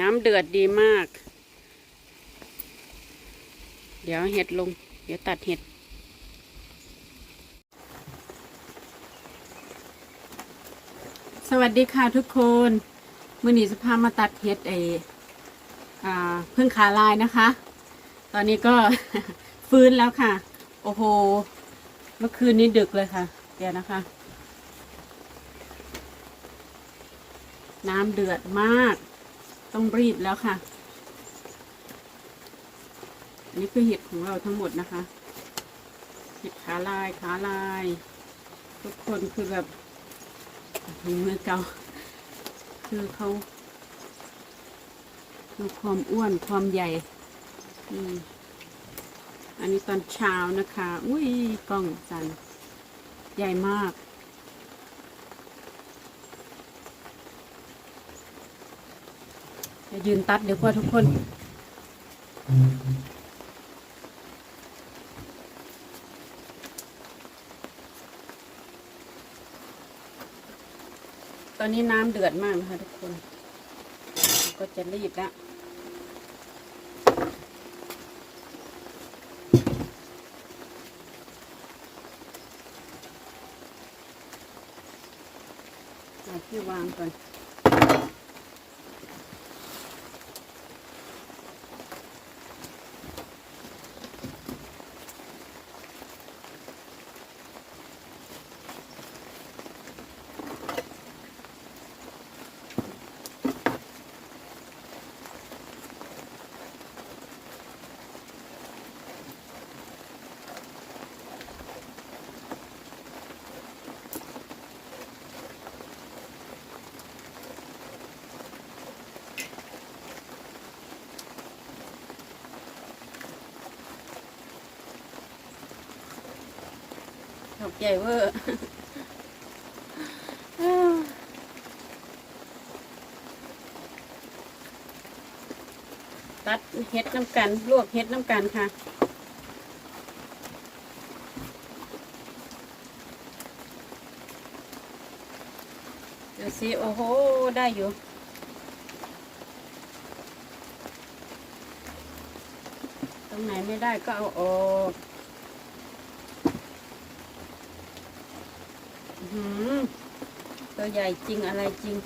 น้ำเดือดดีมาก เดี๋ยวเห็ดลง เดี๋ยวตัดเห็ด สวัสดีค่ะทุกคนมือหนีสภามาตัดเห็ดไออ่าพึ่งขาลายนะคะ ตอนนี้ก็ฟื้นแล้วค่ะ โอ้โห เมื่อคืนนี้ดึกเลยค่ะ เดี๋ยวนะคะ น้ำเดือดมาก ต้องรีบแล้วค่ะ อันนี้คือเห็ดของเราทั้งหมดนะคะ เห็ดขาลายขาลาย ทุกคนคือแบบมือเกาคือเขาดูความอ้วนความใหญ่อันนี้ตอนเช้านะคะ อุ้ยกล้องสัน ใหญ่มาก จะยืนตัดเดี๋ยวพ่อทุกคน ตอนนี้น้ำเดือดมากนะคะทุกคน ก็จะรีบแล้วที่วางก่อน ใหญ่เวอร์ตัดเฮ็ดน้ำกัน ลวกเฮ็ดน้ำกันค่ะ ดูสิ โอ้โห ได้อยู่ตรงไหนไม่ได้ก็เอาออกอื้อหือ ตัวใหญ่จริงอะไรจริง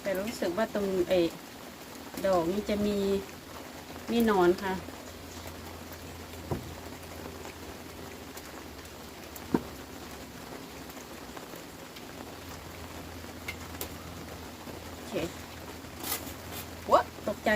แต่รู้สึกว่าตรงเอดอกนี้จะมีมีนอนค่ะ โอเควะตกใจ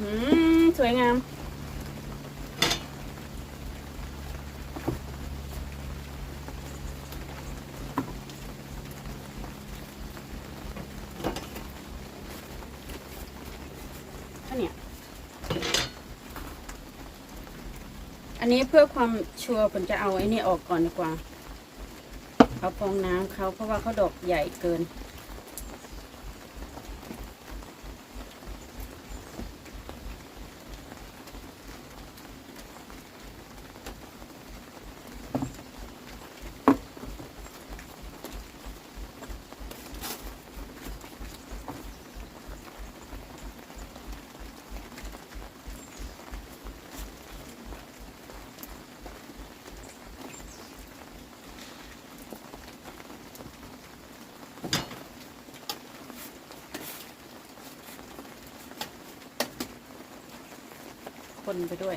อืม สวยงามอันนี้ยอันนี้เพื่อความชัวร์ผมจะเอาไอ้นี่ออกก่อนดีกว่า เอาฟองน้ำเขาเพราะว่าเขาดอกใหญ่เกิน คนไปด้วย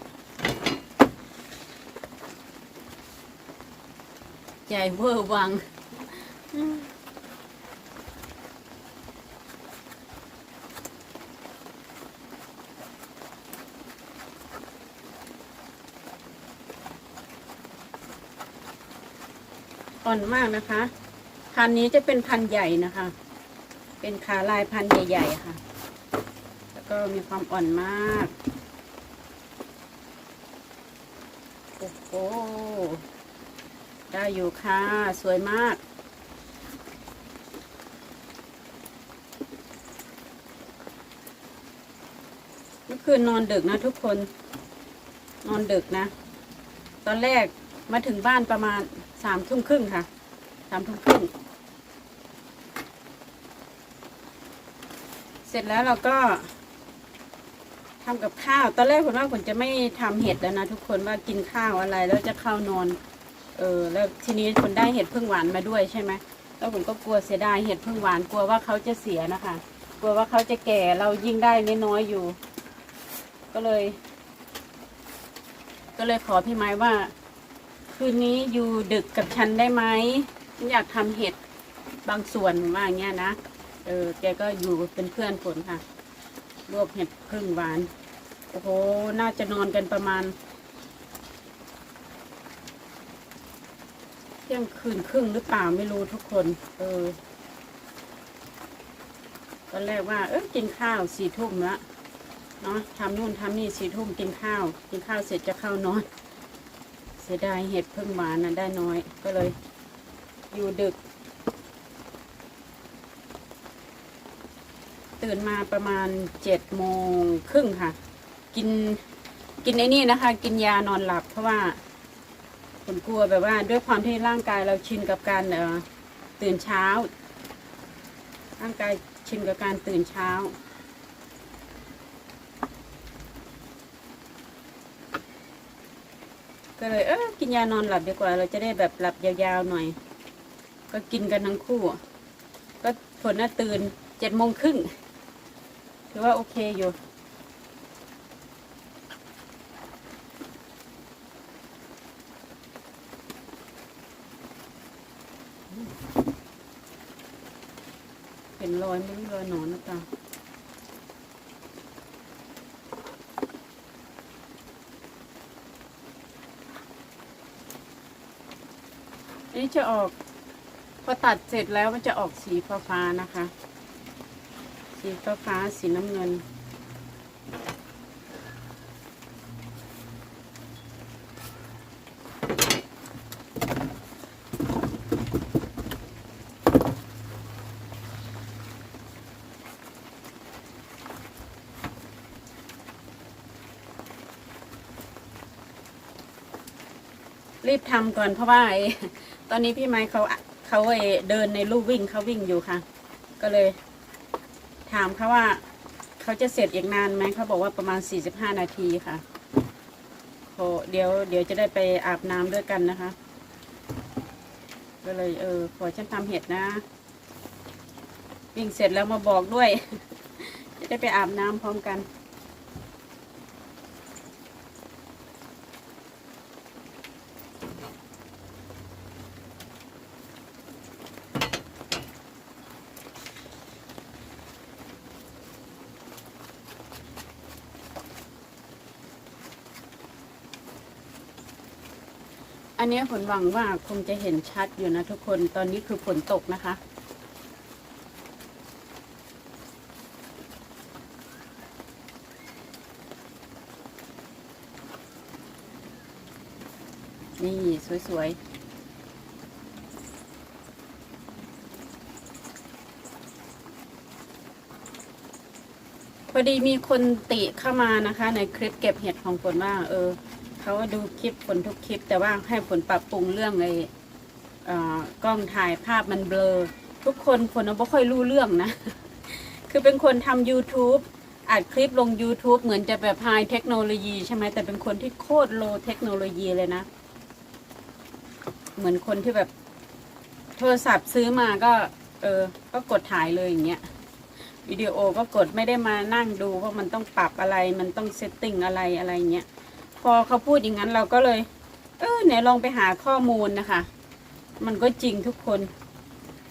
ใหญ่เวอร์วังอ่อนมากนะคะ พันนี้จะเป็นพันใหญ่นะคะ เป็นขาลายพันใหญ่ ๆ ค่ะ แล้วก็มีความอ่อนมาก โห ได้ อยู่ค่ะ สวยมาก เมื่อคืนนอนดึกนะทุกคน นอนดึกนะ ตอนแรกมาถึงบ้านประมาณสามทุ่มครึ่งค่ะสามทุ่มครึ่ง เสร็จแล้วเราก็ทำกับข้าว ตอนแรกผมว่าผมจะไม่ทำเห็ดแล้วนะทุกคนว่ากินข้าวอะไรแล้วจะเข้านอน เออแล้วทีนี้คนได้เห็ดพึ่งหวานมาด้วยใช่ไหมแล้วผมก็กลัวเสียดายเห็ดพึ่งหวานกลัวว่าเขาจะเสียนะคะ กลัวว่าเขาจะแก่เรายิ่งได้น้อยๆอยู่ ก็เลย ก็เลยขอพี่ไม้ว่า คืนนี้อยู่ดึกกับฉันได้ไหมฉันอยากทำเห็ดบางส่วนว่าอย่างเงี้ยนะเออแกก็อยู่เป็นเพื่อนฝนค่ะ รวบเห็ดพึ่งหวาน โอ้โห น่าจะนอนกันประมาณ ที่ยงคืนครึ่งหรือเปล่าไม่รู้ทุกคน เออ ตอนแรกว่า เออกินข้าวสี่ทุ่มละเนาะทำนู่นทำนี่สี่ทุ่มกินข้าว กินข้าวเสร็จจะเข้านอนเสียดายเห็ดเพึ่งหวานนะได้น้อย ก็เลย อยู่ดึก ตื่นมาประมาณเจ็ดโมงครึ่งค่ะ กินกินไอ้นี่นะคะ กินยานอนหลับเพราะว่า ผมกลัวแบบว่าด้วยความที่ร่างกายเราชินกับการเออตื่นเช้า ร่างกายชินกับการตื่นเช้า ก็เลยเออกินยานอนหลับดีกว่า เราจะได้แบบหลับยาวๆหน่อย ก็กินกันทั้งคู่ ก็ผลน่ะตื่นเจ็ดโมงครึ่งถือว่าโอเคอยู่ เห็นรอยไม่รู้รอยหนอนหรือเปล่าอันนี้จะออกพอตัดเสร็จแล้วมันจะออกสีฟ้าฟ้าๆนะคะ สีฟ้าฟ้าๆสีน้ำเงิน รีบทำก่อนเพราะว่าไอ้ตอนนี้พี่ไม้เขาเขาไอ้เดินในลู่วิ่งเขาวิ่งอยู่ค่ะ ก็เลย ถามเขาว่าเขาจะเสร็จอีกนานไหมเขาบอกว่าประมาณสี่สิบห้านาทีค่ะโหเดี๋ยวเดี๋ยวจะได้ไปอาบน้ำด้วยกันนะคะ ก็เลยเออขอฉันทำเห็ดนะ วิ่งเสร็จแล้วมาบอกด้วย จะได้ไปอาบน้ำพร้อมกัน อันนี้ผลหวังว่าคงจะเห็นชัดอยู่นะทุกคน ตอนนี้คือฝนตกนะคะ นี่ สวยๆพอดีมีคนติเข้ามานะคะ ในคลิปเก็บเห็ดของฝนว่า เออ เขาดูคลิปฝนทุกคลิป แต่ว่าให้ฝนปรับปรุงเรื่องไอ้กล้องถ่ายภาพมันเบลอ ทุกคนฝนไม่ค่อยรู้เรื่องนะ คือเป็นคนทำ YouTube อัดคลิปลง YouTube เหมือนจะแบบไฮเทคโนโลยีใช่ไหมแต่เป็นคนที่โคตรโลเทคโนโลยีเลยนะ เหมือนคนที่แบบโทรศัพท์ซื้อมาก็เออ ก็กดถ่ายเลยอย่างเงี้ยวิดีโอก็กดไม่ได้มานั่งดูว่ามันต้องปรับอะไร มันต้องเซตติ้งอะไรอะไรเงี้ย พอเขาพูดอย่างนั้นเราก็เลย เออเนี่ยลองไปหาข้อมูลนะคะ มันก็จริงทุกคน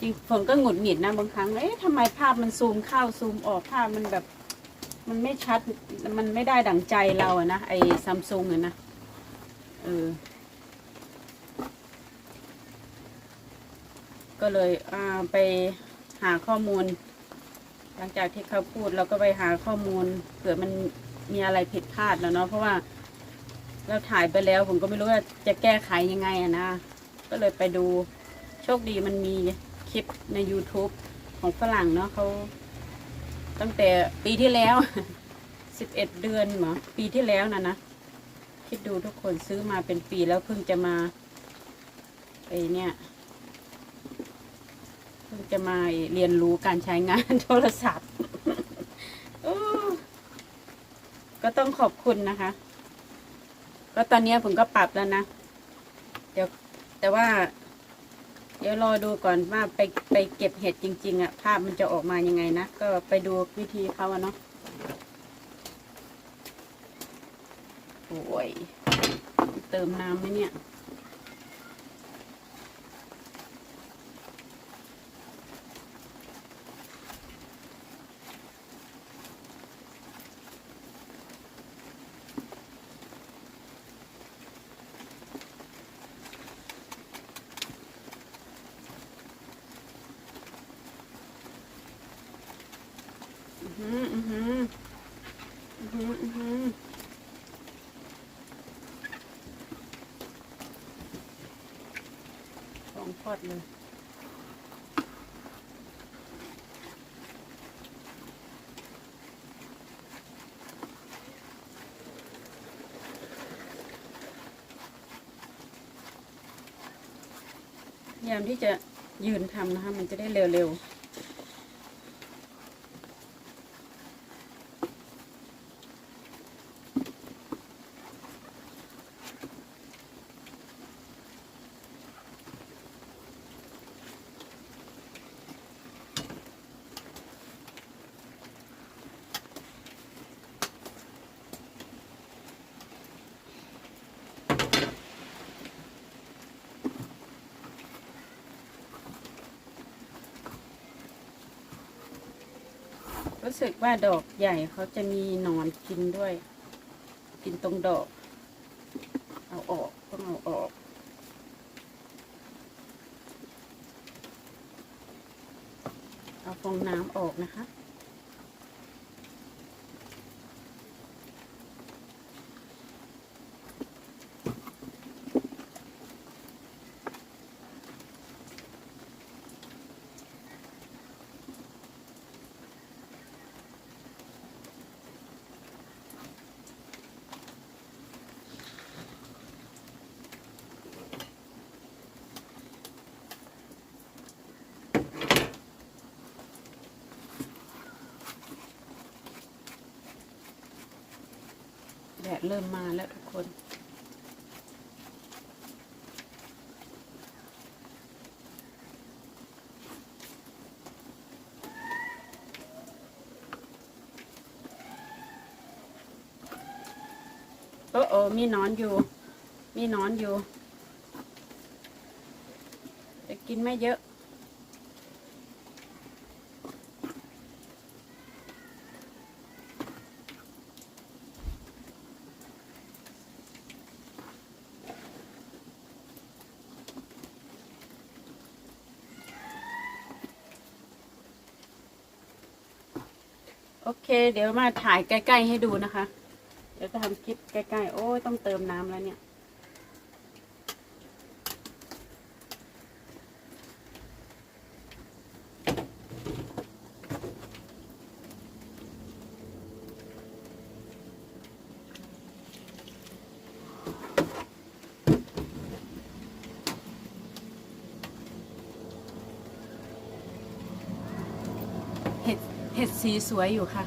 จริงผมก็หงุดหงิดนะบางครั้งเอ๊ะทำไมภาพมันซูมเข้าซูมออกภาพมันแบบ มันไม่ชัดมันไม่ได้ดั่งใจเราอะนะไอ้ซัมซุงอะนะเออก็เลยอ่าไปหาข้อมูล หลังจากที่เขาพูดเราก็ไปหาข้อมูลเผื่อมันมีอะไรผิดพลาดแล้วเนาะเพราะว่า แล้วถ่ายไปแล้วผมก็ไม่รู้ว่าจะแก้ไขยังไงอะนะ ก็เลยไปดูโชคดีมันมีคลิปใน YouTube ของฝรั่งเนาะเขาตั้งแต่ปีที่แล้วสิบเดือนหรอปีที่แล้วนะนะ คิดดูทุกคนซื้อมาเป็นปีแล้วเพิ่งจะมาไอเนี่ยเพิ่งจะมาเรียนรู้การใช้งานโทรศัพท์ก็ต้องขอบคุณนะคะ ก็ตอนนี้ผมก็ปรับแล้วนะ เดี๋ยวแต่ว่า เดี๋ยวรอดูก่อนว่าไปไปเก็บเห็ดจริง ๆอะภาพมันจะออกมายังไงนะ ก็ไปดูวิธีเขาอะเนาะโอ้ยเติมน้ำไหมเนี่ย อือหืออือหืออือหืออือหือส องพอดเลยพยายามที่จะยืนทำนะคะ มันจะได้เร็วๆ สึกว่าดอกใหญ่เขาจะมีหนอนกินด้วย กินตรงดอก เอาออกต้องเอาออกเอาฟองน้ำออกนะคะ ดดเริ่มมาแล้วทุกคน โอ้โอ้มีนอนอยู่ มีนอนอยู่แต่กินไม่เยอะ โอเค เดี๋ยวมาถ่ายใกล้ ๆ ให้ดูนะคะ เดี๋ยวจะทำคลิปใกล้ ๆ โอ้ยต้องเติมน้ำแล้วเนี่ย เห็ด เห็ดสีสวยอยู่ค่ะ